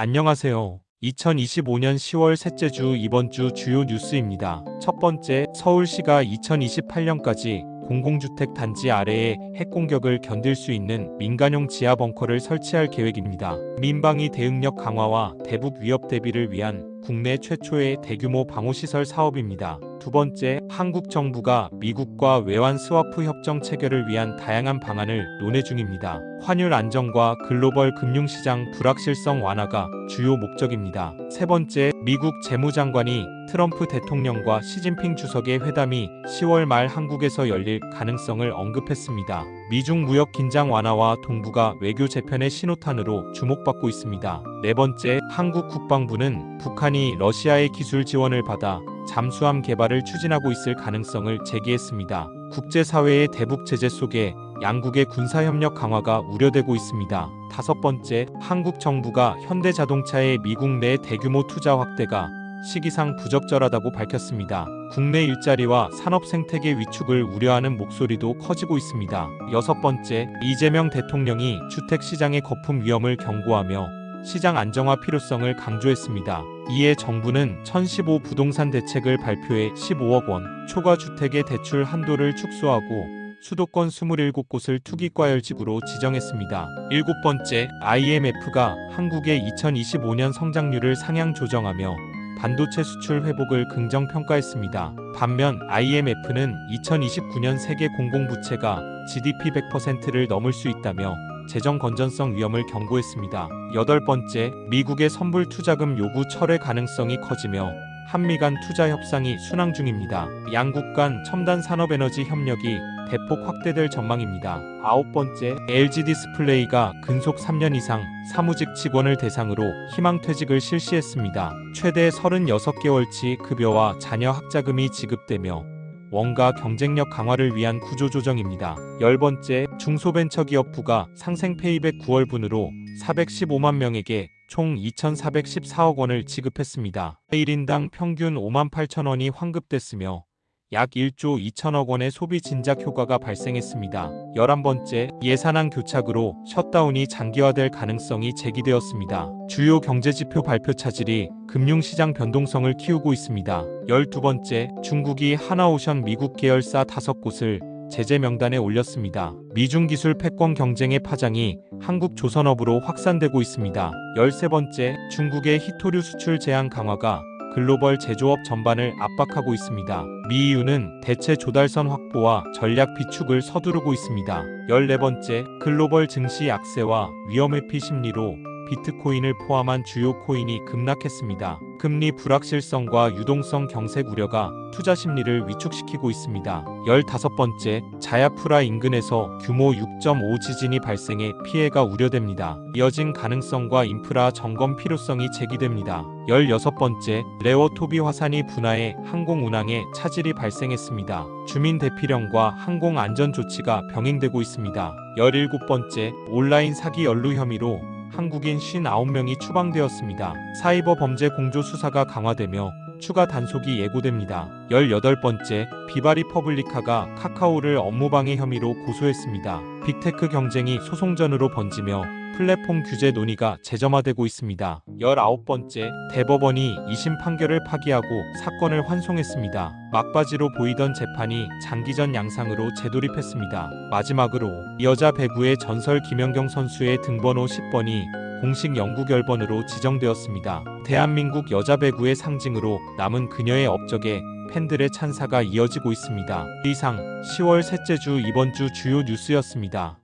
안녕하세요. 2025년 10월 셋째 주 이번 주 주요 뉴스입니다. 첫 번째, 서울시가 2028년까지 공공주택 단지 아래에 핵 공격을 견딜 수 있는 민간용 지하 벙커를 설치할 계획입니다. 민방위 대응력 강화와 대북 위협 대비를 위한 국내 최초의 대규모 방호시설 사업입니다. 두 번째, 한국 정부가 미국과 외환 스와프 협정 체결을 위한 다양한 방안을 논의 중입니다. 환율 안정과 글로벌 금융시장 불확실성 완화가 주요 목적입니다. 세 번째, 미국 재무장관이 트럼프 대통령과 시진핑 주석의 회담이 10월 말 한국에서 열릴 가능성을 언급했습니다. 미중 무역 긴장 완화와 동북아 외교 재편의 신호탄으로 주목받고 있습니다. 네 번째, 한국 국방부는 북한이 러시아의 기술 지원을 받아 잠수함 개발을 추진하고 있을 가능성을 제기했습니다. 국제사회의 대북 제재 속에 양국의 군사협력 강화가 우려되고 있습니다. 다섯 번째, 한국 정부가 현대자동차의 미국 내 대규모 투자 확대가 시기상 부적절하다고 밝혔습니다. 국내 일자리와 산업 생태계 위축을 우려하는 목소리도 커지고 있습니다. 여섯 번째, 이재명 대통령이 주택 시장의 거품 위험을 경고하며 시장 안정화 필요성을 강조했습니다. 이에 정부는 1015 부동산 대책을 발표해 15억 원 초과 주택의 대출 한도를 축소하고 수도권 27곳을 투기과열지구로 지정했습니다. 일곱 번째, IMF가 한국의 2025년 성장률을 상향 조정하며 반도체 수출 회복을 긍정 평가했습니다. 반면 IMF는 2029년 세계 공공부채가 GDP 100%를 넘을 수 있다며 재정 건전성 위험을 경고했습니다. 여덟 번째, 미국의 선불 투자금 요구 철회 가능성이 커지며 한미 간 투자 협상이 순항 중입니다. 양국 간 첨단 산업 에너지 협력이 대폭 확대될 전망입니다. 아홉 번째, LG 디스플레이가 근속 3년 이상 사무직 직원을 대상으로 희망퇴직을 실시했습니다. 최대 36개월치 급여와 자녀 학자금이 지급되며 원가 경쟁력 강화를 위한 구조조정입니다. 열 번째, 중소벤처기업부가 상생페이백 9월분으로 415만 명에게 총 2,414억 원을 지급했습니다. 1인당 평균 5만 8천 원이 환급됐으며 약 1조 2천억 원의 소비 진작 효과가 발생했습니다. 11번째, 예산안 교착으로 셧다운이 장기화될 가능성이 제기되었습니다. 주요 경제지표 발표 차질이 금융시장 변동성을 키우고 있습니다. 12번째, 중국이 하나오션 미국 계열사 5곳을 제재 명단에 올렸습니다. 미중 기술 패권 경쟁의 파장이 한국 조선업으로 확산되고 있습니다. 13번째, 중국의 히토류 수출 제한 강화가 글로벌 제조업 전반을 압박하고 있습니다. 미 EU는 대체 조달선 확보와 전략 비축을 서두르고 있습니다. 14번째, 글로벌 증시 약세와 위험회피 심리로 비트코인을 포함한 주요 코인이 급락했습니다. 금리 불확실성과 유동성 경색 우려가 투자 심리를 위축시키고 있습니다. 15번째, 자야프라 인근에서 규모 6.5 지진이 발생해 피해가 우려됩니다. 이어진 가능성과 인프라 점검 필요성이 제기됩니다. 16번째, 레오토비 화산이 분화해 항공 운항에 차질이 발생했습니다. 주민 대피령과 항공 안전 조치가 병행되고 있습니다. 17번째, 온라인 사기 연루 혐의로 한국인 59명이 추방되었습니다. 사이버 범죄 공조 수사가 강화되며 추가 단속이 예고됩니다. 18번째, 비바리 퍼블리카가 카카오를 업무방해 혐의로 고소했습니다. 빅테크 경쟁이 소송전으로 번지며 플랫폼 규제 논의가 재점화되고 있습니다. 19번째, 대법원이 2심 판결을 파기하고 사건을 환송했습니다. 막바지로 보이던 재판이 장기전 양상으로 재돌입했습니다. 마지막으로 여자 배구의 전설 김연경 선수의 등번호 10번이 공식 영구 결번으로 지정되었습니다. 대한민국 여자 배구의 상징으로 남은 그녀의 업적에 팬들의 찬사가 이어지고 있습니다. 이상 10월 셋째 주 이번 주 주요 뉴스였습니다.